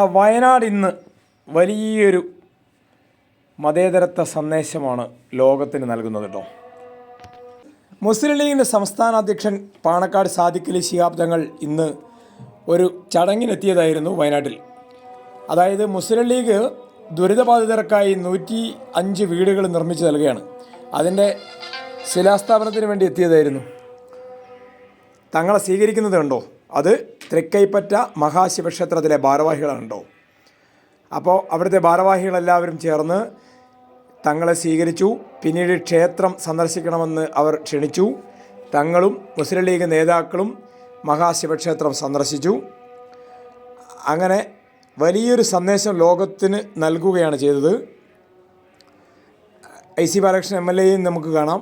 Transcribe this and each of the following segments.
വയനാട് ഇന്ന് വലിയൊരു മതേതരത്വ സന്ദേശമാണ് ലോകത്തിന് നൽകുന്നത് കേട്ടോ മുസ്ലിം ലീഗിന്റെ സംസ്ഥാന അധ്യക്ഷൻ പാണക്കാട് സാദിഖലി ശിഹാബ് തങ്ങൾ ഇന്ന് ഒരു ചടങ്ങിനെത്തിയതായിരുന്നു വയനാട്ടിൽ. അതായത് മുസ്ലിം ലീഗ് ദുരിതബാധിതർക്കായി നൂറ്റി അഞ്ച് വീടുകൾ നിർമ്മിച്ചു നൽകുകയാണ്. അതിന്റെ ശിലാസ്ഥാപനത്തിന് വേണ്ടി എത്തിയതായിരുന്നു. തങ്ങളെ സ്വീകരിക്കുന്നത് കണ്ടോ? അത് തൃക്കൈപ്പറ്റ മഹാശിവക്ഷേത്രത്തിലെ ഭാരവാഹികളുണ്ടോ അപ്പോൾ അവിടുത്തെ ഭാരവാഹികളെല്ലാവരും ചേർന്ന് തങ്ങളെ സ്വീകരിച്ചു. പിന്നീട് ക്ഷേത്രം സന്ദർശിക്കണമെന്ന് അവർ ക്ഷണിച്ചു. തങ്ങളും മുസ്ലിം ലീഗ് നേതാക്കളും മഹാശിവക്ഷേത്രം സന്ദർശിച്ചു. അങ്ങനെ വലിയൊരു സന്ദേശം ലോകത്തിന് നൽകുകയാണ് ചെയ്തത്. I C Balakrishnan M L എയും നമുക്ക് കാണാം.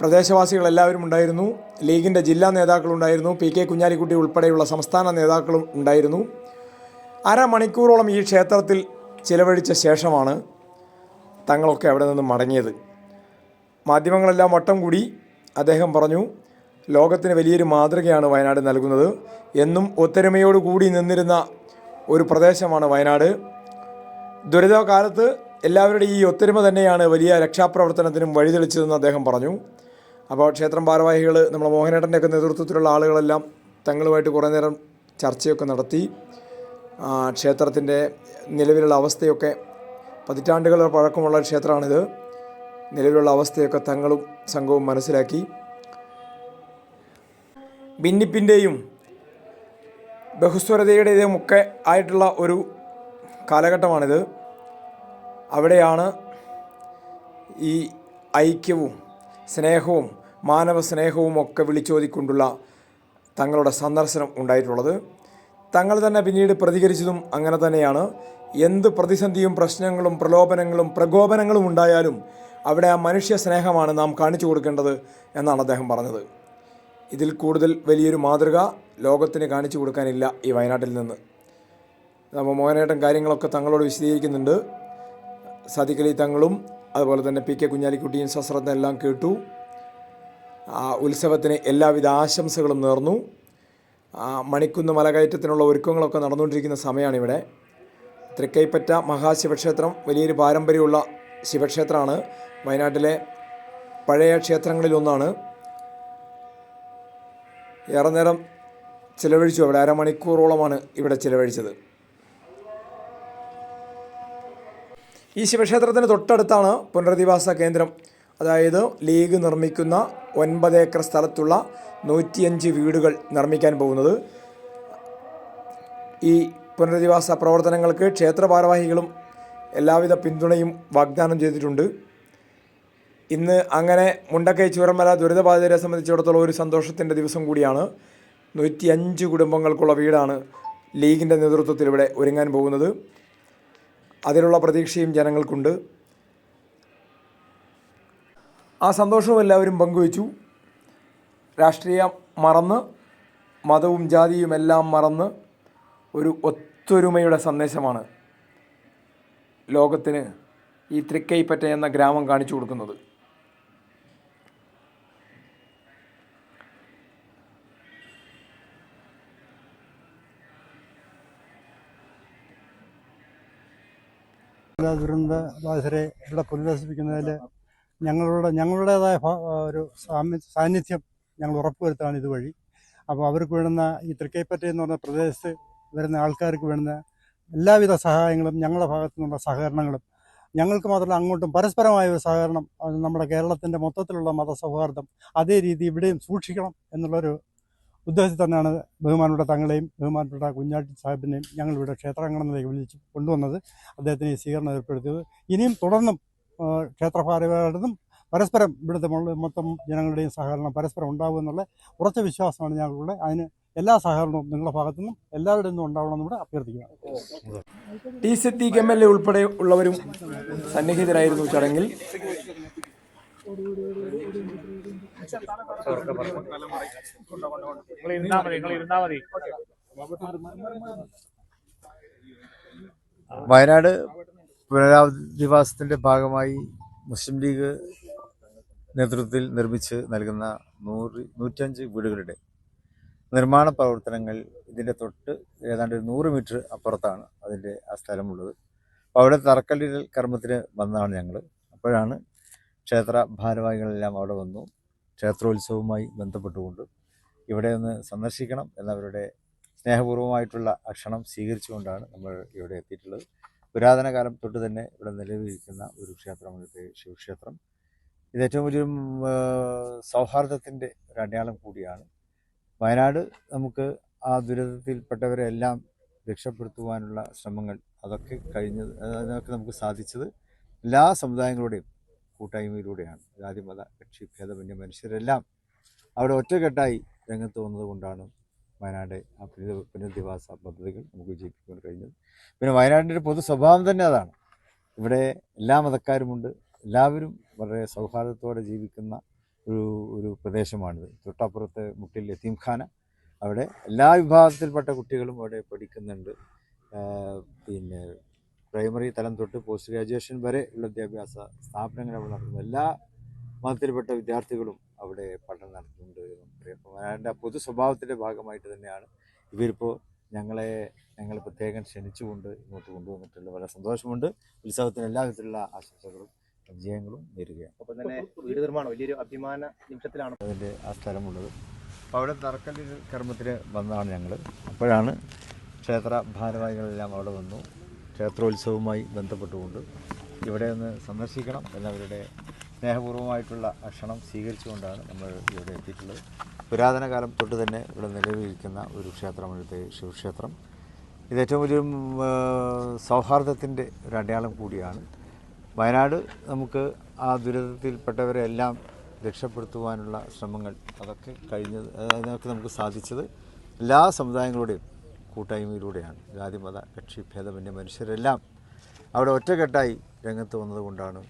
പ്രദേശവാസികളെല്ലാവരും ഉണ്ടായിരുന്നു. ലീഗിന്റെ ജില്ലാ നേതാക്കളുണ്ടായിരുന്നു പി കെ കുഞ്ഞാലിക്കുട്ടി ഉൾപ്പെടെയുള്ള സംസ്ഥാന നേതാക്കളും ഉണ്ടായിരുന്നു. അരമണിക്കൂറോളം ഈ ക്ഷേത്രത്തിൽ ചിലവഴിച്ച ശേഷമാണ് തങ്ങളൊക്കെ അവിടെ നിന്ന് മടങ്ങിയത്. മാധ്യമങ്ങളെല്ലാം വട്ടം കൂടി അദ്ദേഹം പറഞ്ഞു ലോകത്തിന് വലിയൊരു മാതൃകയാണ് വയനാട് നൽകുന്നത്. എന്നും ഒത്തൊരുമയോട് കൂടി നിന്നിരുന്ന ഒരു പ്രദേശമാണ് വയനാട്. ദുരിതകാലത്ത് എല്ലാവരുടെയും ഈ ഒത്തൊരുമ തന്നെയാണ് വലിയ രക്ഷാപ്രവർത്തനത്തിനും വഴിതെളിച്ചതെന്ന് അദ്ദേഹം പറഞ്ഞു. അപ്പോൾ ക്ഷേത്രം ഭാരവാഹികൾ നമ്മുടെ മോഹനേട്ടന്റെയൊക്കെ നേതൃത്വത്തിലുള്ള ആളുകളെല്ലാം തങ്ങളുമായിട്ട് കുറേ നേരം ചർച്ചയൊക്കെ നടത്തി ക്ഷേത്രത്തിന്റെ നിലവിലുള്ള അവസ്ഥയൊക്കെ പതിറ്റാണ്ടുകൾ പഴക്കമുള്ള ക്ഷേത്രമാണിത്. നിലവിലുള്ള അവസ്ഥയൊക്കെ തങ്ങളും സംഘവും മനസ്സിലാക്കി. ഭിന്നിപ്പിന്റെയും ബഹുസ്വരതയുടേതും ഒക്കെ ആയിട്ടുള്ള ഒരു കാലഘട്ടമാണിത്. അവിടെയാണ് ഈ ഐക്യവും സ്നേഹവും മാനവ സ്നേഹവും ഒക്കെ വിളിച്ചോതിക്കൊണ്ടുള്ള തങ്ങളുടെ സന്ദർശനം ഉണ്ടായിട്ടുള്ളത്. തങ്ങൾ തന്നെ പിന്നീട് പ്രതികരിച്ചതും അങ്ങനെ തന്നെയാണ്. എന്ത് പ്രതിസന്ധിയും പ്രശ്നങ്ങളും പ്രലോഭനങ്ങളും പ്രകോപനങ്ങളും ഉണ്ടായാലും അവിടെ ആ മനുഷ്യ സ്നേഹമാണ് നാം കാണിച്ചു കൊടുക്കേണ്ടത് എന്നാണ് അദ്ദേഹം പറഞ്ഞത്. ഇതിൽ കൂടുതൽ വലിയൊരു മാതൃക ലോകത്തിന് കാണിച്ചു കൊടുക്കാനില്ല ഈ വയനാട്ടിൽ നിന്ന്. നമ്മൾ മോഹനേട്ടൻ കാര്യങ്ങളൊക്കെ തങ്ങളോട് വിശദീകരിക്കുന്നുണ്ട്. സാദിഖ് തങ്ങളും അതുപോലെ തന്നെ പി കെ കുഞ്ഞാലിക്കുട്ടിയും ശസ്ത്രജ്ഞ എല്ലാം കേട്ടു. ആ ഉത്സവത്തിന് എല്ലാവിധ ആശംസകളും നേർന്നു. മണിക്കുന്ന് മലകയറ്റത്തിനുള്ള ഒരുക്കങ്ങളൊക്കെ നടന്നുകൊണ്ടിരിക്കുന്ന സമയമാണ് ഇവിടെ തൃക്കൈപ്പറ്റ മഹാശിവക്ഷേത്രം വലിയൊരു പാരമ്പര്യമുള്ള ശിവക്ഷേത്രമാണ്. വയനാട്ടിലെ പഴയ ക്ഷേത്രങ്ങളിലൊന്നാണ് ഏറെ നേരം ചിലവഴിച്ചു. അവിടെ അരമണിക്കൂറോളമാണ് ഇവിടെ ചിലവഴിച്ചത്. ഈ ശിവക്ഷേത്രത്തിന് തൊട്ടടുത്താണ് പുനരധിവാസ കേന്ദ്രം. അതായത് ലീഗ് നിർമ്മിക്കുന്ന ഒൻപത് ഏക്കർ സ്ഥലത്തുള്ള നൂറ്റിയഞ്ച് വീടുകൾ നിർമ്മിക്കാൻ പോകുന്നത്. ഈ പുനരധിവാസ പ്രവർത്തനങ്ങൾക്ക് ക്ഷേത്ര ഭാരവാഹികളും എല്ലാവിധ പിന്തുണയും വാഗ്ദാനം ചെയ്തിട്ടുണ്ട്. ഇന്ന് അങ്ങനെ മുണ്ടക്കൈ ചൂരമല ദുരിതബാധിതരെ സംബന്ധിച്ചിടത്തോളം ഒരു സന്തോഷത്തിന്റെ ദിവസം കൂടിയാണ്. നൂറ്റിയഞ്ച് കുടുംബങ്ങൾക്കുള്ള വീടാണ് ലീഗിന്റെ നേതൃത്വത്തിൽ ഇവിടെ ഒരുങ്ങാൻ പോകുന്നത്. അതിലുള്ള പ്രതീക്ഷയും ജനങ്ങൾക്കുണ്ട്. ആ സന്തോഷവും എല്ലാവരും പങ്കുവച്ചു. രാഷ്ട്രീയം മറന്ന് മതവും ജാതിയും എല്ലാം മറന്ന് ഒരു ഒത്തൊരുമയുടെ സന്ദേശമാണ് ലോകത്തിന് ഈ തൃക്കൈപ്പറ്റ എന്ന ഗ്രാമം കാണിച്ചു കൊടുക്കുന്നത്. എല്ലാ ദുരന്ത ബാധിതരെ ഇവിടെ പുനരധിപ്പിക്കുന്നതിൽ ഞങ്ങളുടെ ഞങ്ങളുടേതായ ഒരു സാന്നിധ്യം ഞങ്ങൾ ഉറപ്പുവരുത്താണ് ഇതുവഴി. അപ്പോൾ അവർക്ക് വേണ്ടുന്ന ഈ തൃക്കൈപ്പറ്റ എന്ന് പറഞ്ഞ പ്രദേശത്ത് വരുന്ന ആൾക്കാർക്ക് വേണ്ടുന്ന എല്ലാവിധ സഹായങ്ങളും ഞങ്ങളുടെ ഭാഗത്തു നിന്നുള്ള സഹകരണങ്ങളും ഞങ്ങൾക്ക് മാത്രമല്ല അങ്ങോട്ടും പരസ്പരമായ ഒരു സഹകരണം നമ്മുടെ കേരളത്തിന്റെ മൊത്തത്തിലുള്ള മതസൗഹാർദ്ദം അതേ രീതി ഇവിടെയും സൂക്ഷിക്കണം എന്നുള്ളൊരു ഉദ്ദേശത്തിൽ തന്നെയാണ് ബഹുമാനപ്പെട്ട തങ്ങളെയും ബഹുമാനപ്പെട്ട കുഞ്ഞാട്ടി സാഹിബിനെയും ഞങ്ങളിവിടെ ക്ഷേത്രാങ്കണത്തിലേക്ക് വിളിച്ച് കൊണ്ടുവന്നത്. അദ്ദേഹത്തിന് ഈ സ്വീകരണം ഏർപ്പെടുത്തിയത്. ഇനിയും തുടർന്നും ക്ഷേത്രഭാരവാഹികളും പരസ്പരം ഇവിടുത്തെ മൊത്തം ജനങ്ങളുടെയും സഹകരണം പരസ്പരം ഉണ്ടാകുമെന്നുള്ള ഉറച്ച വിശ്വാസമാണ് ഞങ്ങളുടെ അതിന് എല്ലാ സഹകരണവും നിങ്ങളുടെ ഭാഗത്തു നിന്നും എല്ലാവരുടെ നിന്നും ഉണ്ടാവണമെന്ന് ഇവിടെ അഭ്യർത്ഥിക്കുന്നു. T Siddique M L A ഉൾപ്പെടെ ഉള്ളവരും സന്നിഹിതരായിരുന്നു ചടങ്ങിൽ. നിങ്ങൾ നിങ്ങൾ വയനാട് പുനരധിവാസത്തിന്റെ ഭാഗമായി മുസ്ലിം ലീഗ് നേതൃത്വത്തിൽ നിർമ്മിച്ച് നൽകുന്ന നൂറ് നൂറ്റഞ്ച് വീടുകളുടെ നിർമ്മാണ പ്രവർത്തനങ്ങൾ ഇതിന്റെ തൊട്ട് ഏതാണ്ട് നൂറ് മീറ്റർ അപ്പുറത്താണ് അതിന്റെ ആ സ്ഥലമുള്ളത്. അപ്പോൾ അവിടെ തറക്കല്ലിൽ കർമ്മത്തിന് വന്നതാണ് ഞങ്ങൾ അപ്പോഴാണ് ക്ഷേത്ര ഭാരവാഹികളെല്ലാം അവിടെ വന്നു. ക്ഷേത്രോത്സവവുമായി ബന്ധപ്പെട്ടുകൊണ്ട് ഇവിടെ ഒന്ന് സന്ദർശിക്കണം എന്നവരുടെ സ്നേഹപൂർവമായിട്ടുള്ള അക്ഷണം സ്വീകരിച്ചുകൊണ്ടാണ് നമ്മൾ ഇവിടെ എത്തിയിട്ടുള്ളത്. പുരാതന കാലം തൊട്ട് തന്നെ ഇവിടെ നിലവിലിരിക്കുന്ന ഒരു ക്ഷേത്രമാണ് ഇത് ശിവക്ഷേത്രം. ഇത് ഏറ്റവും വലിയൊരു സൗഹാർദ്ദത്തിന്റെ ഒരു അടയാളം കൂടിയാണ്. വയനാട് നമുക്ക് ആ ദുരിതത്തിൽപ്പെട്ടവരെ എല്ലാം രക്ഷപ്പെടുത്തുവാനുള്ള ശ്രമങ്ങൾ അതൊക്കെ കഴിഞ്ഞത് അതൊക്കെ നമുക്ക് സാധിച്ചത് എല്ലാ സമുദായങ്ങളുടെയും കൂട്ടായ്മയിലൂടെയാണ്. ജാതിമത കക്ഷി ഭേദമന്യ മനുഷ്യരെല്ലാം അവിടെ ഒറ്റക്കെട്ടായി രംഗത്ത് വന്നതുകൊണ്ടാണ് വയനാട് ആ പുനര പുനരധിവാസ പദ്ധതികൾ നമുക്ക് വിജയിപ്പിക്കാൻ കഴിഞ്ഞത്. പിന്നെ വയനാടിന്റെ പൊതു സ്വഭാവം തന്നെ അതാണ്. ഇവിടെ എല്ലാ മതക്കാരുമുണ്ട്. എല്ലാവരും വളരെ സൗഹാർദ്ദത്തോടെ ജീവിക്കുന്ന ഒരു ഒരു പ്രദേശമാണിത്. തൊട്ടപ്പുറത്തെ മുട്ടിൽ യത്തീംഖാന അവിടെ എല്ലാ വിഭാഗത്തിൽപ്പെട്ട കുട്ടികളും അവിടെ പഠിക്കുന്നുണ്ട്. പിന്നെ പ്രൈമറി തലം തൊട്ട് പോസ്റ്റ് ഗ്രാജുവേഷൻ വരെ ഉള്ള വിദ്യാഭ്യാസ സ്ഥാപനങ്ങൾ അവിടെ നടത്തുന്നു. എല്ലാ മതത്തിൽപ്പെട്ട വിദ്യാർത്ഥികളും അവിടെ പഠനം നടത്തുന്നുണ്ട്. നമുക്കറിയാം ആ പൊതു സ്വഭാവത്തിന്റെ ഭാഗമായിട്ട് തന്നെയാണ് ഇവരിപ്പോൾ ഞങ്ങളെ ഞങ്ങൾ പ്രത്യേകം ക്ഷണിച്ചുകൊണ്ട് ഇങ്ങോട്ട് കൊണ്ടുവന്നിട്ടുള്ള വളരെ സന്തോഷമുണ്ട്. ഉത്സവത്തിന് എല്ലാ വിധത്തിലുള്ള ആശംസകളും വിജയങ്ങളും നേരുകയാണ്. അപ്പോൾ തന്നെ വീട് നിർമ്മാണം വലിയൊരു അഭിമാന നിമിഷത്തിലാണ്. അതിന്റെ ആ സ്ഥലമുള്ളത്. അപ്പോൾ അവിടെ തറക്കല്ലിൽ കർമ്മത്തിന് വന്നതാണ് ഞങ്ങൾ. അപ്പോഴാണ് ക്ഷേത്ര ഭാരവാഹികളെല്ലാം അവിടെ വന്നു. ക്ഷേത്രോത്സവവുമായി ബന്ധപ്പെട്ടുകൊണ്ട് ഇവിടെ ഒന്ന് സന്ദർശിക്കണം. എന്നവരുടെ സ്നേഹപൂർവമായിട്ടുള്ള ഭക്ഷണം സ്വീകരിച്ചുകൊണ്ടാണ് നമ്മൾ ഇവിടെ എത്തിയിട്ടുള്ളത്. പുരാതന കാലം തൊട്ട് തന്നെ ഇവിടെ നിലവിലിരിക്കുന്ന ഒരു ക്ഷേത്രമാണ് ഇവിടുത്തെ ശിവക്ഷേത്രം. ഇത് ഏറ്റവും വലിയ സൗഹാർദ്ദത്തിന്റെ ഒരു അടയാളം കൂടിയാണ്. വയനാട് നമുക്ക് ആ ദുരിതത്തിൽപ്പെട്ടവരെ എല്ലാം രക്ഷപ്പെടുത്തുവാനുള്ള ശ്രമങ്ങൾ അതൊക്കെ കഴിഞ്ഞത് അതിനൊക്കെ നമുക്ക് സാധിച്ചത് എല്ലാ സമുദായങ്ങളുടെയും കൂട്ടായ്മയിലൂടെയാണ്. ജാതി മത കക്ഷി ഭേദമന്യ മനുഷ്യരെല്ലാം അവിടെ ഒറ്റക്കെട്ടായി രംഗത്ത് വന്നതുകൊണ്ടാണ്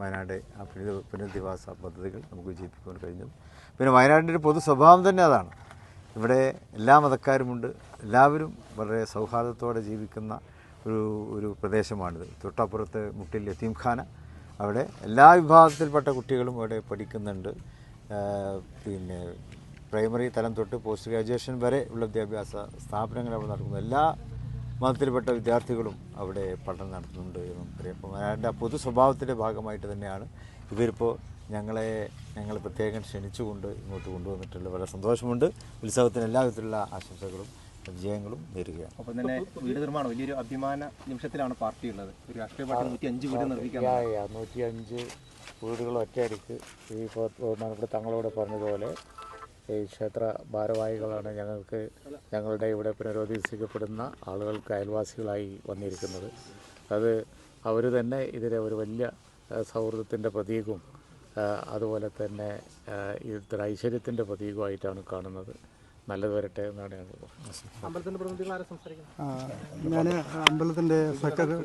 വയനാട് ആ പുനര പുനരധിവാസ പദ്ധതികൾ നമുക്ക് വിജയിപ്പിക്കാൻ കഴിഞ്ഞത്. പിന്നെ വയനാടിന്റെ പൊതു സ്വഭാവം തന്നെ അതാണ്. ഇവിടെ എല്ലാ മതക്കാരുമുണ്ട്. എല്ലാവരും വളരെ സൗഹാർദ്ദത്തോടെ ജീവിക്കുന്ന ഒരു ഒരു പ്രദേശമാണിത്. തൊട്ടപ്പുറത്ത് മുട്ടിൽ യത്തീംഖാന അവിടെ എല്ലാ വിഭാഗത്തിൽപ്പെട്ട കുട്ടികളും അവിടെ പഠിക്കുന്നുണ്ട്. പിന്നെ പ്രൈമറി തലം തൊട്ട് പോസ്റ്റ് ഗ്രാജുവേഷൻ വരെ ഉള്ള വിദ്യാഭ്യാസ സ്ഥാപനങ്ങൾ അവിടെ നടക്കുന്നു. എല്ലാ മതത്തിൽപ്പെട്ട വിദ്യാർത്ഥികളും അവിടെ പഠനം നടത്തുന്നുണ്ട് എന്ന് വയനാടിന്റെ ആ പൊതു സ്വഭാവത്തിന്റെ ഭാഗമായിട്ട് തന്നെയാണ് ഇവരിപ്പോൾ ഞങ്ങളെ ഞങ്ങൾ പ്രത്യേകം ക്ഷണിച്ചുകൊണ്ട് ഇങ്ങോട്ട് കൊണ്ടുവന്നിട്ടുള്ള വളരെ സന്തോഷമുണ്ട്. ഉത്സവത്തിന് എല്ലാ വിധത്തിലുള്ള ആശംസകളും വിജയങ്ങളും നേരുകയാണ്. ഒപ്പം തന്നെ വീട് നിർമ്മാണം വലിയൊരു അഭിമാന നിമിഷത്തിലാണ് പാർട്ടി ഉള്ളത്. ഒരു രാഷ്ട്രീയ പാർട്ടി നൂറ്റി അഞ്ച് വീട് നിർമ്മിക്കാൻ നൂറ്റി അഞ്ച് വീടുകൾ ഒറ്റയടിക്ക് ഈ ബഹുമാനപ്പെട്ട തങ്ങളോട് പറഞ്ഞതുപോലെ ഈ ക്ഷേത്ര ഭാരവാഹികളാണ് ഞങ്ങൾക്ക് ഞങ്ങളുടെ ഇവിടെ പുനരോധിവസിക്കപ്പെടുന്ന ആളുകൾക്ക് അയൽവാസികളായി വന്നിരിക്കുന്നത്. അത് അവർ തന്നെ ഇതിലെ ഒരു വലിയ സൗഹൃദത്തിന്റെ പ്രതീകവും അതുപോലെ തന്നെ ആ, ഇതൊരു ഐശ്വര്യത്തിന്റെ പ്രതീകമായിട്ടാണ് കാണുന്നത്. നല്ലത് വരട്ടെ എന്നാണ് ഞങ്ങൾ ഞാൻ അമ്പലത്തിന്റെ സെക്രട്ടറി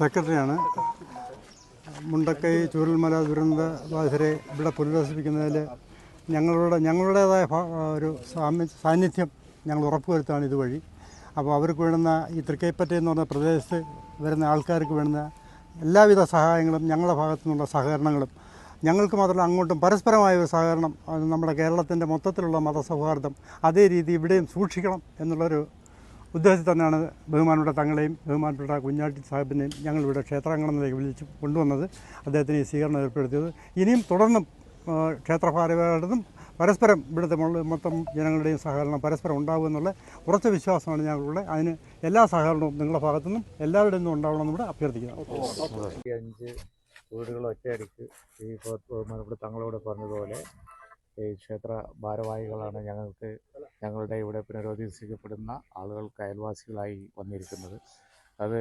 സെക്രട്ടറിയാണ്. മുണ്ടക്കൈ ചൂരൽമല ദുരന്ത ബാധിതരെ ഇവിടെ പുനരധിപ്പിക്കുന്നതിൽ ഞങ്ങളുടെ ഞങ്ങളുടേതായ ഒരു സാന്നിധ്യം ഞങ്ങൾ ഉറപ്പുവരുത്താണ് ഇതുവഴി. അപ്പോൾ അവർക്ക് വേണ്ടുന്ന ഈ തൃക്കൈപ്പറ്റ എന്ന് പറഞ്ഞ പ്രദേശത്ത് വരുന്ന ആൾക്കാർക്ക് വേണ്ടുന്ന എല്ലാവിധ സഹായങ്ങളും ഞങ്ങളുടെ ഭാഗത്തു നിന്നുള്ള സഹകരണങ്ങളും ഞങ്ങൾക്ക് മാത്രമല്ല അങ്ങോട്ടും പരസ്പരമായ ഒരു സഹകരണം നമ്മുടെ കേരളത്തിന്റെ മൊത്തത്തിലുള്ള മതസൗഹാർദ്ദം അതേ രീതി ഇവിടെയും സൂക്ഷിക്കണം എന്നുള്ളൊരു ഉദ്ദേശത്തിൽ തന്നെയാണ് ബഹുമാനപ്പെട്ട തങ്ങളെയും ബഹുമാനപ്പെട്ട കുഞ്ഞാട്ടി സാഹിബിനെയും ഞങ്ങളിവിടെ ക്ഷേത്രാങ്കണത്തിലേക്ക് വിളിച്ച് കൊണ്ടുവന്നത്. അദ്ദേഹത്തിന് ഈ സ്വീകരണം ഏർപ്പെടുത്തിയത്. ഇനിയും തുടർന്നും ആ, പരസ്പരം ഇവിടുത്തെ മൊത്തം ജനങ്ങളുടെയും സഹകരണം പരസ്പരം ഉണ്ടാകുമെന്നുള്ള ഉറച്ച വിശ്വാസമാണ് ഞങ്ങളുടെ അതിന് എല്ലാ സഹകരണവും നിങ്ങളുടെ ഭാഗത്തുനിന്നും എല്ലാവരുടെ നിന്നും ഉണ്ടാവണമെന്ന് ഇവിടെ അഭ്യർത്ഥിക്കുന്നു. അഞ്ച് വീടുകൾ ഒറ്റയടിക്ക് ഈ ബഹുമാനപ്പെട്ട തങ്ങളോട് പറഞ്ഞതുപോലെ ഈ ക്ഷേത്ര ഭാരവാഹികളാണ് ഞങ്ങൾക്ക് ഞങ്ങളുടെ ഇവിടെ പുനരോധിപ്പിക്കപ്പെടുന്ന ആളുകൾക്ക് അയൽവാസികളായി വന്നിരിക്കുന്നത്. അത്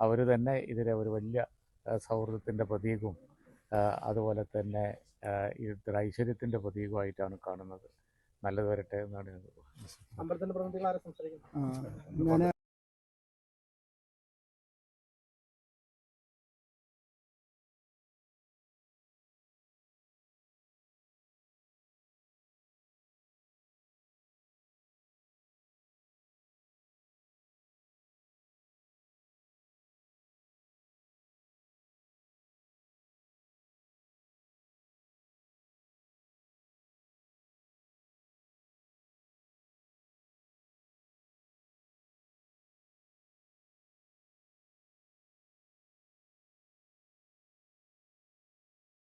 അവർ തന്നെ ഇതിലെ ഒരു വലിയ സൗഹൃദത്തിന്റെ പ്രതീകവും അതുപോലെ തന്നെ ആ, ഇതൊരു ഐശ്വര്യത്തിന്റെ പ്രതീകമായിട്ടാണ് കാണുന്നത്. നല്ലത് വരട്ടെ എന്നാണ് ഞങ്ങൾ ഞാൻ